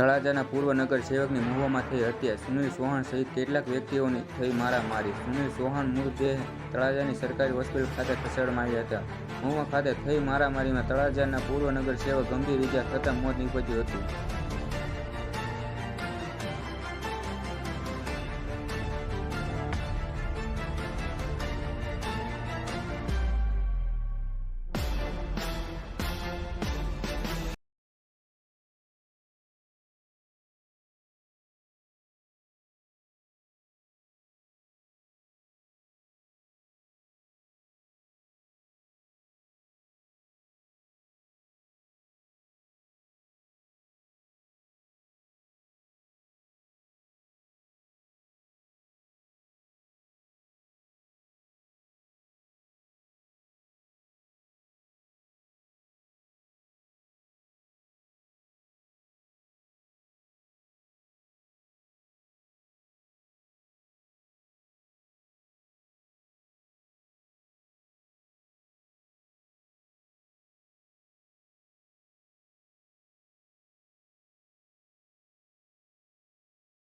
તળાજાના પૂર્વ નગર સેવકની મહુવામાં થઈ હત્યા. સુનિલ ચૌહાણ સહિત કેટલાક વ્યક્તિઓની થઈ મારામારી. સુનિલ ચૌહાણ મૃતદેહ તળાજાની સરકારી હોસ્પિટલ ખાતે ખસેડવામાં આવ્યા હતા. મહુવા ખાતે થઈ મારામારીમાં તળાજાના પૂર્વ નગર સેવક ગંભીર ઇજા થતાં મોત નીપજ્યું હતું.